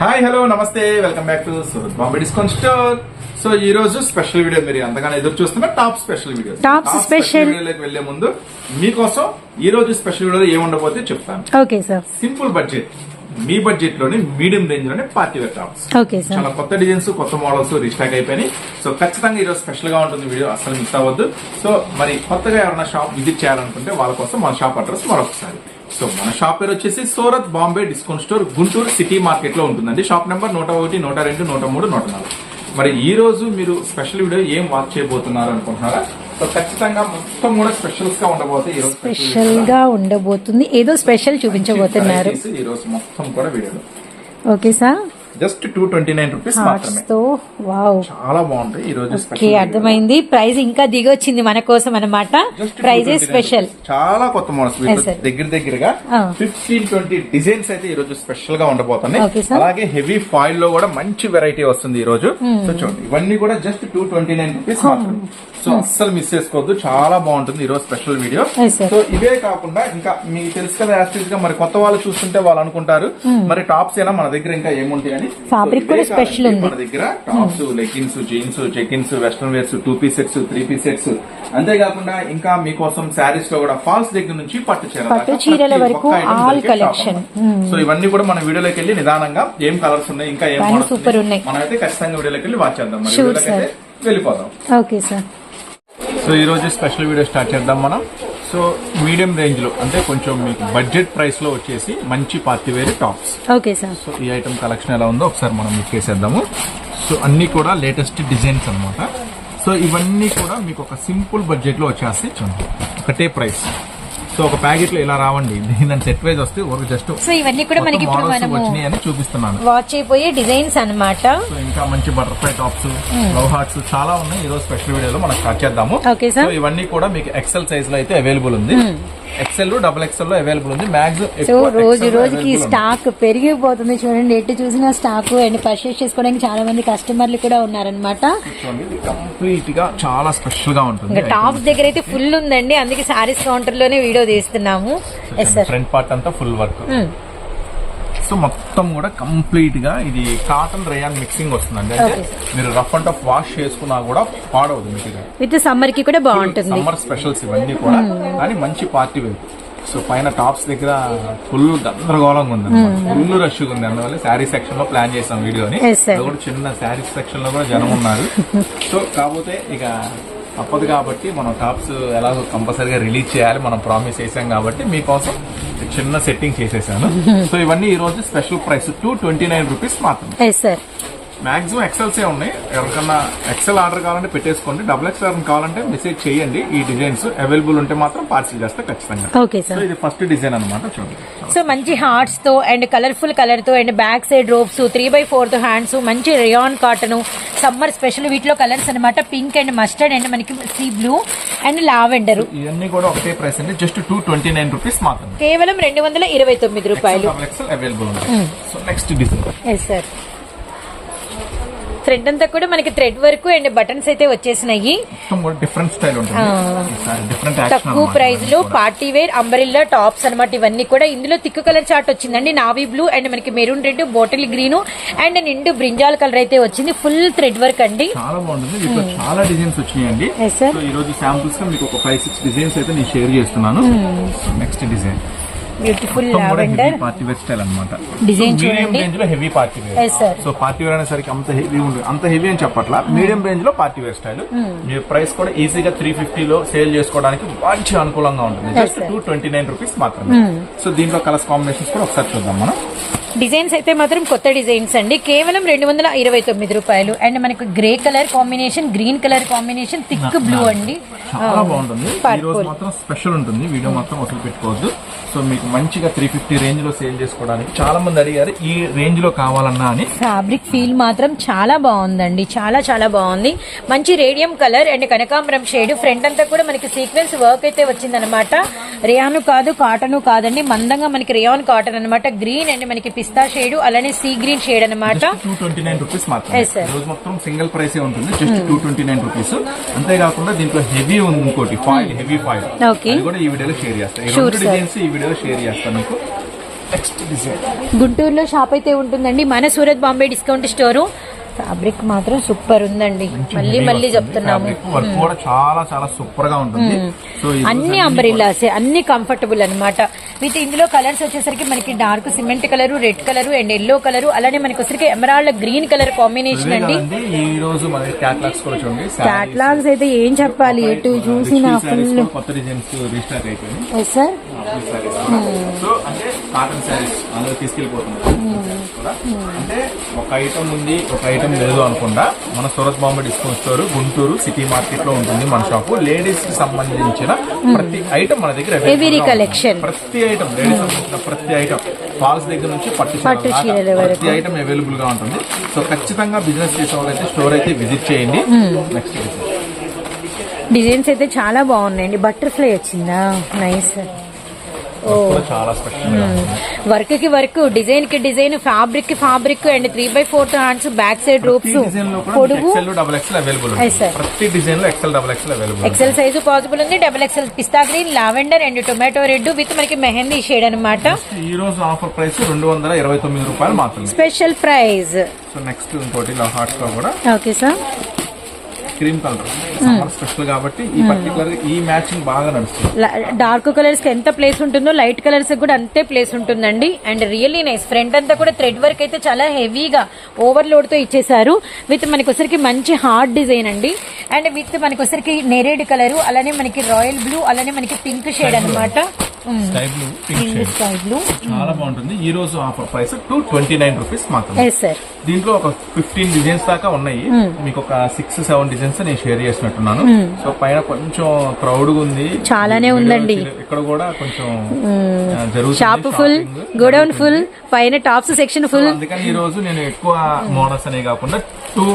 Hi hello నమస్తే welcome back to Surat Bombay discount store so ఈ రోజు special video మీరు ఎంతగానో ఎదురు చూస్తున్న top special video Top special. వీడియోలోకి వెళ్ళే ముందు మీకోసం ఈ రోజు స్పెషల్ వీడియోలో ఏముండబోతే చెప్తాను. ఓకే సార్ సింపుల్ బడ్జెట్ మీ బడ్జెట్లోని medium రేంజ్లోనే party wear tops okay sir చాలా కొత్త డిజైన్స్ కొత్త మోడల్స్ రీస్టాక్ అయిపోయినాయి. సో ఖచ్చితంగా ఈరోజు స్పెషల్గా ఉంటుంది వీడియో అసలు మిస్ అవ్వద్దు. సో మరి కొత్తగా ఎవరైనా షాప్ విజిట్ చేయాలనుకుంటే వాళ్ళ కోసం మన షాప్ అడ్రస్ మరొకసారి. సో మన షాప్ పేరు వచ్చేసి Surat Bombay discount store Guntur city మార్కెట్లో ఉంటుందండి. షాప్ నెంబర్ నూట ఒకటి నూట రెండు నూట మూడు నూట నాలుగు. మరి ఈ రోజు మీరు స్పెషల్ వీడియో ఏం వాచ్ చేయబోతున్నారు అనుకుంటున్నారా? సో ఖచ్చితంగా మొత్తం కూడా స్పెషల్స్గా ఉండబోతే ఈ రోజు స్పెషల్గా ఉండబోతుంది. ఏదో స్పెషల్ చూపించబోతున్నారు. ఈ రోజు మొత్తం కూడా వీడియోలో. Okay sir. Just two twenty nine rupees చాలా బాగుంటాయి ఈ రోజు అర్థమైంది. ప్రైస్ ఇంకా దిగొచ్చింది మన కోసం ప్రైజే 229 స్పెషల్. చాలా కొత్త మోడల్స్. దగ్గర దగ్గరగా. ఫిఫ్టీన్ ట్వంటీ డిజైన్స్ అయితే ఈ రోజు స్పెషల్గా ఉండబోతున్నాయి. అలాగే హెవీ ఫాయిల్లో కూడా మంచి వెరైటీ వస్తుంది ఈ రోజు. సో చూడండి. ఇవన్నీ కూడా just two twenty nine rupees మాత్రమే. సో అస్సలు మిస్ చేసుకోవద్దు. చాలా బాగుంటుంది ఈ రోజు స్పెషల్ వీడియో. సో ఇవే కాకుండా ఇంకా మీకు తెలుసు కదా యాస్టీస్గా మరి కొత్త వాళ్ళు చూస్తుంటే వాళ్ళు అనుకుంటారు. మరి టాప్స్ అయినా మన దగ్గర ఇంకా ఏముంటాయి అని? ఇవే కూడా కాదండి, ఉంది. మన దగ్గర tops leggings jeans checkins western wears two piece sets three piece sets అంతేకాకుండా ఇంకా మీకోసం శారీస్లో కూడా ఫాల్స్ దగ్గర నుంచి పట్టు చీరల వరకు shop అన్నమాట. సో ఇవన్నీ కూడా మన వీడియోలోకి వెళ్ళి నిదానంగా ఏం కలర్స్ ఉన్నాయి ఇంకా ఏం super ఉన్నాయి. మనం అయితే ఖచ్చితంగా వీడియోలోకి వెళ్ళి వాచ్ చేద్దాం. వెళ్ళిపోదాం. ఓకే సార్ సో ఈ రోజు స్పెషల్ వీడియో స్టార్ట్ చేద్దాం మనం. సో మీడియం రేంజ్లో అంటే కొంచెం మీకు బడ్జెట్ ప్రైస్లో వచ్చేసి మంచి party wear tops. Okay sir. So ఈ ఐటమ్ కలెక్షన్ ఎలా ఉందో ఒకసారి మనం ఎక్కేసేద్దాము సో అన్ని కూడా లేటెస్ట్ డిజైన్స్ అన్నమాట. సో ఇవన్నీ కూడా మీకు ఒక సింపుల్ బడ్జెట్లో చూడండి. ఒకటే ప్రైస్ సో ఒక ప్యాకెట్లో ఇలా రావండి. దీని సెట్ వైజ్ వస్తే ఒక జస్ట్ సో ఇవన్నీ కూడా మనకి ఇప్పుడు మనము వచ్చినాయి అని చూపిస్తున్నాను. వాచ్ అయిపోయే డిజైన్స్ అన్నమాట. సో ఇంకా మంచి బటర్ఫ్లై టాప్స్ లవ్ హార్ట్స్ చాలా ఉన్నాయి. ఈ రోజు స్పెషల్ వీడియోలో మనం స్టార్ట్ చేద్దాము. sir. సో ఇవన్నీ కూడా మీకు ఎక్సెల్ సైజ్లో అయితే అవైలబుల్ ఉంది. ఎక్సెల్ డబుల్ ఎక్సెల్లో అవైలబుల్ ఉంది. సో రోజు రోజుకి స్టాక్ పెరిగిపోతుంది చూడండి. ఎటు చూసినా స్టాక్ అండ్ పర్చేస్ చేసుకోవడానికి చాలా మంది కస్టమర్లు కూడా ఉన్నారనమాట కంప్లీట్గా చాలా స్పెషల్గా ఉంటుంది. టాప్స్ దగ్గర అయితే ఫుల్ ఉందండి. అందుకే సారీస్ కౌంటర్లోనే వీడియో తీస్తున్నాము. ఫ్రంట్ పార్ట్ అంతా ఫుల్ వర్క్ సో మొత్తం కూడా కంప్లీట్గా ఇది కాటన్ రేయాన్ మిక్సింగ్ వస్తుందండి. అంటే మీరు రఫ్ అండ్ టఫ్ వాష్ చేసుకున్నా కూడా పాడవదు మెటీరియల్ విత్ సమ్మర్కి కూడా బాగుంటుంది. సమ్మర్ స్పెషల్స్ ఇవన్నీ కూడా. కానీ మంచి పార్టీ వేర్ సో పైన టాప్స్ దగ్గర ఫుల్ గందరగోళంగా ఉంది ఫుల్ రష్ ఉంది. అందువల్ల శారీ సెక్షన్లో ప్లాన్ చేసాం వీడియోని. కూడా చిన్న శారీ సెక్షన్లో కూడా జనం ఉన్నారు. సో కాకపోతే ఇక తప్పదు కాబట్టి మనం టాప్స్ ఎలాగో కంపల్సరీగా రిలీజ్ చేయాలి. మనం ప్రామిస్ చేసాం కాబట్టి మీకోసం చిన్న సెట్టింగ్ చేసేసాను. సో ఇవన్నీ ఈ రోజు special price two twenty nine rupees sir maximum ఎక్సెల్సే ఉన్నాయి. ఎవరికన్నా ఎక్సెల్ ఆర్డర్ కావాలంటే పెట్టేసుకోండి. డబుల్ ఎక్సెల్ కావాలంటే మెసేజ్ చేయండి. ఈ డిజైన్స్ అవైలబుల్ ఉంటే మాత్రం పార్సిల్ చేస్తే ఖచ్చితంగా. ఓకే సార్ ఇది ఫస్ట్ డిజైన్ అనమాట చూడండి. సో మంచి హార్ట్స్తో అండ్ కలర్ఫుల్ కలర్తో and back side ropes three by fourth hands మంచి రియాన్ కాటన్ సమ్మర్ స్పెషల్ వీటిలో కలర్స్ అన్నమాట. పింక్ అండ్ మస్టర్డ్ అండ్ మనకి సీ బ్లూ అండ్ లావెండర్ ఇవన్నీ కూడా ఒకటే ప్రైస్ అండి. Just two twenty nine rupees మాత్రమే. కేవలం రెండు వందల ఇరవై తొమ్మిది రూపాయలు. అవైలబుల్ ఉంది so next design yes sir thread అంతా కూడా మనకి థ్రెడ్ వర్క్ అండ్ బటన్స్ అయితే వచ్చేసినాయి. డిఫరెంట్ స్టైల్ ఉంటుంది. తక్కువ ప్రైస్లో పార్టీ వేర్ అంబరిల్లా టాప్స్ అన్నమాట ఇవన్నీ కూడా. ఇందులో తిక్కు కలర్ చార్ట్ వచ్చిందండి. నావీ బ్లూ అండ్ మనకి maroon red bottle green and నిండు బ్రింజాల్ కలర్ అయితే వచ్చింది. ఫుల్ థ్రెడ్ వర్క్ అండి. చాలా బాగుంటుంది. వీటిలో చాలా డిజైన్స్ వచ్చినాయండి. Sir. సో ఈ రోజు శాంపుల్స్గా మీకు ఒక ఫైవ్ సిక్స్ డిజైన్స్ అయితే నేను షేర్ చేస్తున్నాను. Next design beautiful lavender party wear style medium చూడండి. రేంజ్లో heavy party wear. So party wear అనేసరికి అంత హెవీ ఉంటుంది అంత హెవీ అని చెప్పట్లా. మీడియం రేంజ్లో పార్టీ వేర్ స్టైల్ మీ ప్రైస్ కూడా ఈజీగా త్రీ ఫిఫ్టీ లో సేల్ చేసుకోవడానికి మంచి అనుకూలంగా ఉంటుంది. Just. Two twenty nine rupees మాత్రమే. సో దీంట్లో కలర్స్ కాంబినేషన్స్ కూడా ఒకసారి చూద్దాం మనం. డిజైన్స్ అయితే మాత్రం కొత్త డిజైన్స్ అండి. కేవలం రెండు వందల ఇరవై తొమ్మిది రూపాయలు. అండ్ మనకు grey colour combination green colour combination thick blue అండి. చాలా బాగుంటుంది. ఈ రోజు పర్పుల్ మాత్రం స్పెషల్ ఉంటుంది. వీడియో మాత్రం అసలు పెట్టుకోవద్దు. సో మీకు మంచిగా త్రీ ఫిఫ్టీ రేంజ్లో సేల్ చేసుకోవడానికి చాలా మంది అడిగారు ఈ రేంజ్లో కావాలన్నా అని. ఫ్యాబ్రిక్ ఫీల్ మాత్రం చాలా బాగుందండి. చాలా చాలా బాగుంది. మంచి రేడియం కలర్ అండ్ కనకాంబరం షేడ్ ఫ్రంట్ అంతా కూడా మనకి సీక్వెన్స్ వర్క్ అయితే వచ్చిందనమాట రియాను కాదు కాటన్ కాదండి. మందంగా మనకి రియాన్ కాటన్ అన్నమాట. గ్రీన్ అండ్ మనకి పిస్తా షేడ్ అలానే సీ గ్రీన్ షేడ్ అన్నమాట. టూ ట్వంటీ నైన్ రూపీస్ మాత్రమే. రోజు మొత్తం సింగిల్ ప్రైస్ ఉంటుంది. Just two twenty nine rupees అంతేకాకుండా దీంట్లో హెవీ ఉంది ఇంకోటి ఫాయిల్ హెవీ ఫాయిల్. అది కూడా ఈ వీడియోలో షేర్ చేస్తాను ఈ. డిజైన్స్ వీడియోలో షేర్ చేస్తాను మీకు. గుంటూరులో షాప్ అయితే ఉంటుందండి. మన Surat Bombay discount store. Fabric మాత్రం సూపర్ ఉందండి. మళ్ళీ మళ్ళీ చెప్తున్నాము. వర్క్ కూడా చాలా చాలా సూపర్గా ఉంటుంది అన్ని అంబరిల్లాసే అన్ని కంఫర్టబుల్ అన్నమాట. విత్ ఇందులో కలర్స్ వచ్చేసరికి మనకి dark cement colour red colour and yellow colour అలానే మనకి వచ్చరికి ఎమరాల్డ్ గ్రీన్ కలర్ కాంబినేషన్ అండి. ఈ రోజు మన క్యాట్లాగ్స్ కూడా చూడండి. క్యాట్లాగ్స్ అయితే ఏం చెప్పాలి? ఎటు చూసిన ఫుల్ కొత్త డిజైన్స్ రీస్టాక్ అయిపోయింది సార్ సో అంటే కాటన్ శారీస్ అందులో తీసుకెళ్ళిపోతున్నారు. కూడా. అంటే ఒక ఐటమ్ ఉంది ఒక ఐటమ్ లేదు అనుకుండా మన Surat Bombay discount store Guntur city మార్కెట్లో ఉంటుంది మన షాపు. లేడీస్కి సంబంధించిన ప్రతి ఐటమ్ మన దగ్గర collection. ప్రతి ఐటమ్ లేడీస్ సంబంధించిన ప్రతి ఐటమ్ ఫాల్స్ దగ్గర నుంచి పట్టు. ప్రతి ఐటమ్ అవైలబుల్గా ఉంటుంది. సో ఖచ్చితంగా బిజినెస్ చేసే వాళ్ళైతే స్టోర్ అయితే విజిట్ చేయండి. నెక్స్ట్ డిజైన్స్ అయితే చాలా బాగున్నాయండి. బటర్ఫ్లై వచ్చిందా? నైస్ చాలా స్పెషల్. వర్క్కి వర్క్ డిజైన్కి design ఫ్యాబ్రిక్కి fabric and three by fourth hands back side ropes పొడుగు. XL double XL available Yes, sir. ప్రతి డిజైన్లో XL double XL available XL size possible ఉంది. Double XL pista green lavender and tomato red with మనకి mehndi shade అన్నమాట. ఈ రోజు offer price రెండు వందల ఇరవై తొమ్మిది రూపాయలు మాత్రమే. స్పెషల్ ప్రైజ్ సో నెక్స్ట్ ఇంకోటి హాట్లో కూడా. Okay sir cream colour summer special కాబట్టి ఈ పర్టికులర్ ఈ మ్యాచింగ్ బాగా నడుస్తుంది. డార్క్ కలర్స్కి ఎంత ప్లేస్ ఉంటుందో లైట్ కలర్స్ కూడా అంతే ప్లేస్ ఉంటుందండి. అండ్ రియల్లీ నైస్ ఫ్రంట్ అంతా కూడా థ్రెడ్ వర్క్ అయితే చాలా హెవీగా ఓవర్లోడ్తో ఇచ్చేసారు విత్ మనకి వచ్చరికి మంచి హార్డ్ డిజైన్ అండి. అండ్ విత్ మనకి వచ్చరికి నెరేడ్ కలర్ అలానే మనకి రాయల్ బ్లూ అలానే మనకి పింక్ షేడ్ అనమాట sky blue pink sky blue చాలా బాగుంటుంది. ఈ రోజు offer price two twenty nine rupees మాత్రమే దీంట్లో ఒక ఫిఫ్టీన్ డిజైన్స్ దాకా ఉన్నాయి. మీకు ఒక సిక్స్ సెవెన్ డిజైన్స్ నేను షేర్ చేసినట్టున్నాను. సో పైన కొంచెం క్రౌడ్ ఉంది. చాలానే ఉందండి. ఇక్కడ కూడా కొంచెం జరుగుతుంది షాప్ ఫుల్. గోడౌన్ ఫుల్ పైన టాప్స్ సెక్షన్ ఫుల్ అందుకని ఈ రోజు నేను ఎక్కువ మోడల్స్ అనే కాకుండా టూ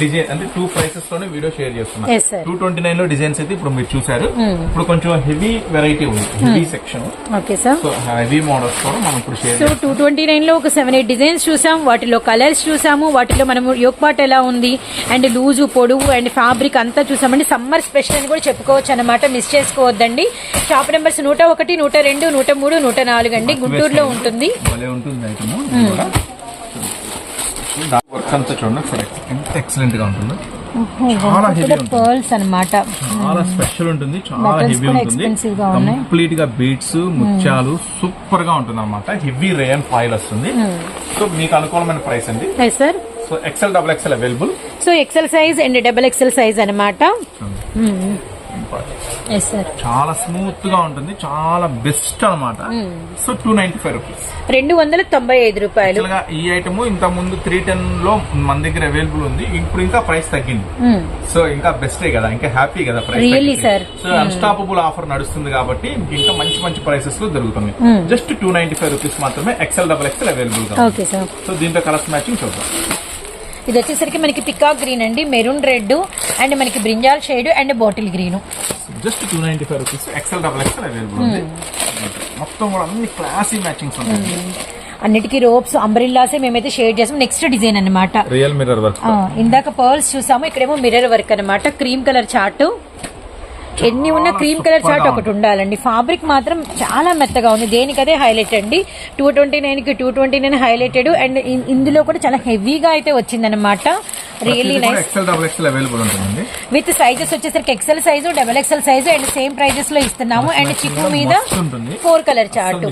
డిజైన్ అంటే టూ ప్రైసెస్లోనే వీడియో షేర్ చేస్తున్నా. టూ ట్వంటీ నైన్లో డిజైన్స్ అయితే ఇప్పుడు మీరు చూసారు ఇప్పుడు కొంచెం హెవీ వెరైటీ ఉంది. Heavy section okay sir so heavy models కూడా మనం ఇప్పుడు షేర్ సో టూ ట్వంటీ నైన్లో ఒక సెవెన్ ఎయిట్ డిజైన్స్ చూసాం. వాటిలో కలర్స్ చూసాము. వాటిలో మనము యోక్ పాట్ ఎలా ఉంది? అండ్ లూజు పొడుగు అండ్ ఫ్యాబ్రిక్ అంతా చూసామండి సమ్మర్ స్పెషల్ అని కూడా చెప్పుకోవచ్చు అనమాట మిస్ చేసుకోవద్దండి. షాప్ నెంబర్స్ నూట ఒకటి నూట రెండు నూట మూడు నూట నాలుగు అండి. గుంటూరులో ఉంటుంది. ఉంటుంది వర్క్ అంతా చూడండి ఒకసారి ఎంత ఎక్సలెంట్గా ఉంటుందో. చాలా హెవీ పర్ల్స్ అనమాట చాలా స్పెషల్ ఉంటుంది చాలా హెవీ ఉంటుంది. కంప్లీట్గా బీట్స్ ముత్యాలు సూపర్గా ఉంటుంది అనమాట హెవీ రేయన్ ఫాయిల్ వస్తుంది సో మీకు అనుకూలమైన ప్రైస్ అండి. Sir so XL double XL available so XL size and double XL size అనమాట చాలా స్మూత్గా ఉంటుంది చాలా బెస్ట్ అన్నమాట. So two ninety five rupees రెండు వందల తొంభై ఐదు రూపాయలు. ఈ ఐటమ్ ఇంత ముందు త్రీ టెన్లో మన దగ్గర అవైలబుల్ ఉంది ఇప్పుడు ఇంకా ప్రైస్ తగ్గింది. సో ఇంకా బెస్టే కదా ఇంకా హ్యాపీ కదా ప్రైస్. సో అన్స్టాపబుల్ ఆఫర్ నడుస్తుంది కాబట్టి ఇంకా మంచి మంచి ప్రైసెస్లో దొరుకుతుంది just two ninety five rupees మాత్రమే XL double XL available so దీంట్లో కలర్స్ మ్యాచింగ్ చూద్దాం. ఇది వచ్చేసరికి మనకి పికాక్ గ్రీన్ అండి మెరూన్ రెడ్ అండ్ మనకి brinjal shade and bottle green just two ninety five rupees XL double XL available ఉంది. మొత్తం కూడా అన్ని క్లాసీ మ్యాచింగ్స్ ఉంటాయి. అన్నిటికీ రోప్స్ అంబ్రిల్లాసే మేమైతే షేడ్ చేసాం. నెక్స్ట్ డిజైన్ అనమాట రియల్ మిర్రర్ వర్క్ ఇందాక పర్ల్స్ చూసాము ఇక్కడేమో మిర్రర్ వర్క్ అనమాట క్రీమ్ కలర్ చార్ట్ ఎన్ని ఉన్న క్రీమ్ కలర్ చార్ట్ ఒకటి ఉండాలండి. ఫ్యాబ్రిక్ మాత్రం చాలా మెత్తగా ఉంది. దేనికదే హైలైట్ అండి? టూ ట్వంటీ నైన్కి two twenty nine highlighted and ఇందులో కూడా చాలా హెవీగా అయితే వచ్చిందనమాట రియల్లీ నైస్ విత్ సైజెస్ వచ్చేసరికి XL size double XL size and same ప్రైజెస్లో ఇస్తున్నాము. అండ్ చిక్కు మీద four colour chart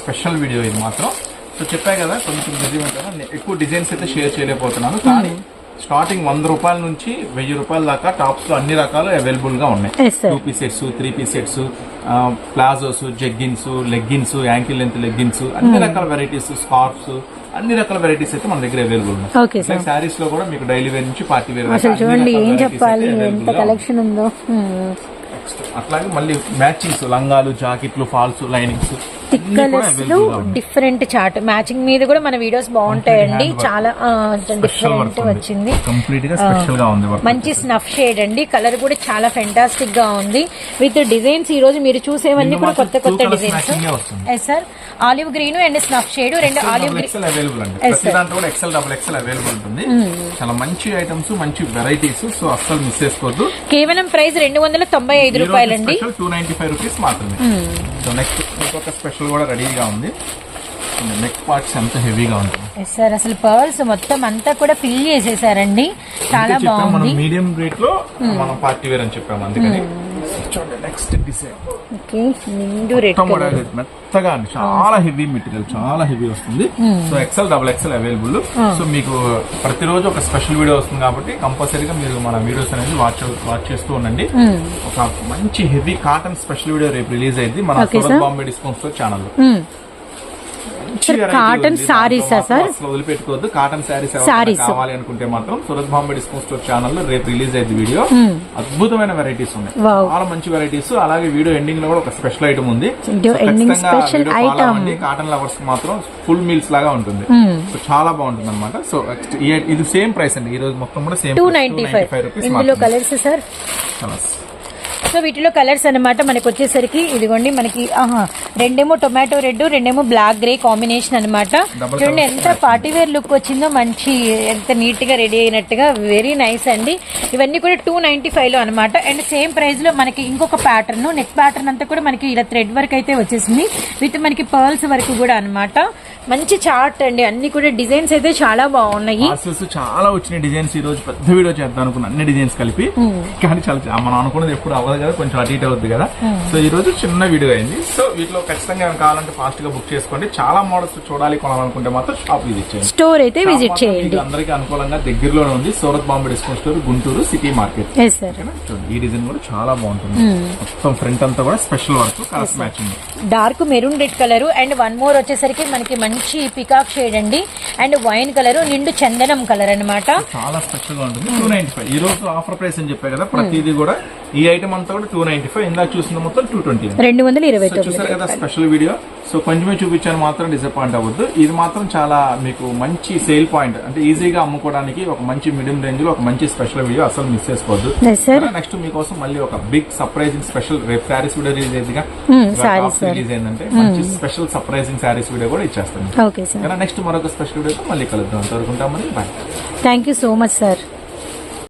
special video ఇది మాత్రం. సో చెప్పా కదా కొంచెం బిజీ ఉంటాను ఎక్కువ డిజైన్స్ అయితే షేర్ చేయలేకపోతున్నాను. కానీ స్టార్టింగ్ వంద రూపాయల నుంచి వెయ్యి రూపాయల దాకా టాప్స్లో అన్ని రకాలు అవైలబుల్గా ఉన్నాయి. Two piece sets three piece sets palazzos jeggings leggings ankle length leggings అన్ని రకాల వెరైటీస్ స్కార్ఫ్స్ అన్ని రకాల వెరైటీస్ అయితే మన దగ్గర అవైలబుల్. ఉన్నాయి శారీస్లో కూడా మీకు డైలీ వేర్ నుంచి పార్టీ వేర్ చూడండి ఏం చెప్పాలి ఎంత కలెక్షన్ ఉందో Hmm. అట్లాగే మళ్ళీ మ్యాచింగ్స్ లంగాలు జాకెట్లు ఫాల్స్ లైనింగ్స్ థిక్ కలర్స్లో డిఫరెంట్ చార్ట్ మ్యాచింగ్ మీద కూడా మన వీడియోస్ బాగుంటాయండి. చాలా డిఫరెంట్ వచ్చింది. మంచి స్నఫ్ షేడ్ అండి. కలర్ కూడా చాలా ఫెంటాస్టిక్గా ఉంది. విత్ డిజైన్స్ ఈ రోజు మీరు చూసేవన్నీ కూడా కొత్త కొత్త designs sir olive green and snuff shade రెండు ఆలివ్ గ్రీన్ ఎక్సెల్ అవైలబుల్ అండి. ప్రతి. దాంట్లో కూడా ఎక్సెల్ డబుల్ ఎక్సెల్ అవైలబుల్ ఉంటుంది. చాలా మంచి ఐటమ్స్ మంచి వెరైటీస్ సో అస్సలు మిస్ చేసుకోవద్దు. కేవలం ప్రైస్ రెండు వందల తొంభై ఐదు రూపాయలండి. టూ నైన్టీ ఫైవ్ రూపీస్ మాత్రమే. సో నెక్స్ట్ ఇంకొక స్పెషల్ కూడా రెడీగా ఉంది. నెక్ పార్ట్స్ ఎంత హెవీగా ఉంటుంది. ఎస్ సార్ అసలు పర్ల్స్ మొత్తం అంతా కూడా ఫిల్ చేసేసారండి. చాలా బాగుంది. మీడియం రేట్లో మనం పార్టీ వేర్ అని చెప్పాము అందుకని. చూడండి నెక్స్ట్ డిజైన్ ఓకే నిండు రెడ్ మొత్తం కూడా మెత్తగా అండి. చాలా హెవీ మెటీరియల్ చాలా హెవీ వస్తుంది. So XL double XL available so మీకు ప్రతిరోజు ఒక స్పెషల్ వీడియో వస్తుంది కాబట్టి కంపల్సరీగా మీరు మన వీడియోస్ అనేది వాచ్ వాచ్ చేస్తూ ఉండండి. ఒక మంచి హెవీ కాటన్ స్పెషల్ వీడియో రేపు రిలీజ్ అయింది మన Surat. Bombay discount store channel ఆ, sir? అసలు వదిలిపెట్టుకోవద్దు. Cotton saris Sarees. కావాలి అనుకుంటే మాత్రం సూరత్ బాంబే డిస్కౌంట్ స్టోర్ ఛానల్లో రేపు రిలీజ్ అయ్యింది వీడియో. అద్భుతమైన వెరైటీస్ ఉన్నాయి. చాలా మంచి వెరైటీస్ అలాగే వీడియో ఎండింగ్లో కూడా ఒక స్పెషల్ ఐటమ్ ఉంది. కాటన్ లవర్స్ మాత్రం ఫుల్ మీల్స్ లాగా ఉంటుంది. సో చాలా బాగుంటుంది అనమాట సో ఇది సేమ్ ప్రైస్ అండి. ఈ రోజు మొత్తం కూడా same two ninety five rupees colours sir so వీటిలో కలర్స్ అన్నమాట మనకి వచ్చేసరికి ఇదిగోండి మనకి ఆహా రెండేమో టొమాటో రెడ్ రెండేమో బ్లాక్ గ్రే కాంబినేషన్ అన్నమాట. Double చూడండి ఎంత పార్టీ వేర్ లుక్ వచ్చిందో మంచి ఎంత నీట్గా రెడీ అయినట్టుగా వెరీ నైస్ అండి. ఇవన్నీ కూడా టూ నైన్టీ ఫైవ్లో అనమాట అండ్ సేమ్ ప్రైస్లో మనకి ఇంకొక ప్యాటర్న్ నెక్ ప్యాటర్న్ అంతా కూడా మనకి ఇలా థ్రెడ్ వర్క్ అయితే వచ్చేసింది. విత్ మనకి పర్ల్స్ వరకు కూడా అన్నమాట. మంచి చార్ట్ అండి అన్ని కూడా డిజైన్స్ అయితే చాలా బాగున్నాయి. చాలా వచ్చినాయి డిజైన్స్ ఈ రోజు పెద్ద వీడియో చేద్దాం అనుకున్న అన్ని డిజైన్స్ కలిపి. కానీ చాలా మనం అనుకున్నది ఎప్పుడు అవ్వదు కదా కొంచెం అటు ఇటు అవుద్ది కదా. సో ఈ రోజు చిన్న వీడియో అయింది. సో వీటిలో ఖచ్చితంగా ఏమైనా కావాలంటే ఫాస్ట్గా బుక్ చేసుకోండి. చాలా మోడల్స్ చూడాలి కొనాలనుకుంటే మాత్రం షాప్ విజిట్ చేయండి. స్టోర్ అయితే విజిట్ చేయండి. అందరికీ అనుకూలంగా దగ్గరలోనే ఉంది. Surat Bombay discount store Guntur city market ఈ డిజైన్ కూడా చాలా బాగుంటుంది. మొత్తం ఫ్రంట్ అంతా కూడా special work colours matching dark maroon red colour and one more వచ్చేసరికి మనకి మంచి పికాక్ షేడ్ అండి. అండ్ వైన్ కలర్ నిండు చందనం కలర్ అన్నమాట. చాలా స్పెషల్గా ఉంటుంది. టూ నైన్టీ ఫైవ్ ఈ రోజు ఆఫర్ ప్రైస్ అని చెప్పే కదా ప్రతిదీ కూడా ఈ ఐటమ్ అంతా కూడా టూ నైన్టీ ఫైవ్ ఇందాక చూసిన మొత్తం టూ ట్వంటీ రెండు వందల ఇరవై సో తొమ్మిది చూసారు కదా స్పెషల్ వీడియో సో కొంచెమే చూపించాను మాత్రం డిసప్పాయింట్ అవ్వద్దు. ఇది మాత్రం చాలా మీకు మంచి సేల్ పాయింట్ అంటే ఈజీగా అమ్ముకోవడానికి ఒక మంచి మీడియం రేంజ్లో ఒక మంచి స్పెషల్ వీడియో అసలు మిస్ చేసుకోవద్దు. నెక్స్ట్ మీకోసం మళ్ళీ ఒక బిగ్ సర్ప్రైజింగ్ స్పెషల్ రేపు శారీస్ వీడియో రిలీజ్ అయిందిగా. రిలీజ్ అయిందంటే మంచి స్పెషల్ సర్ప్రైజింగ్ శారీస్ వీడియో కూడా ఇచ్చేస్తాను. నెక్స్ట్ మరొక స్పెషల్ వీడియో మళ్ళీ కలుద్దాం. అంతవరకు bye thank you so much sir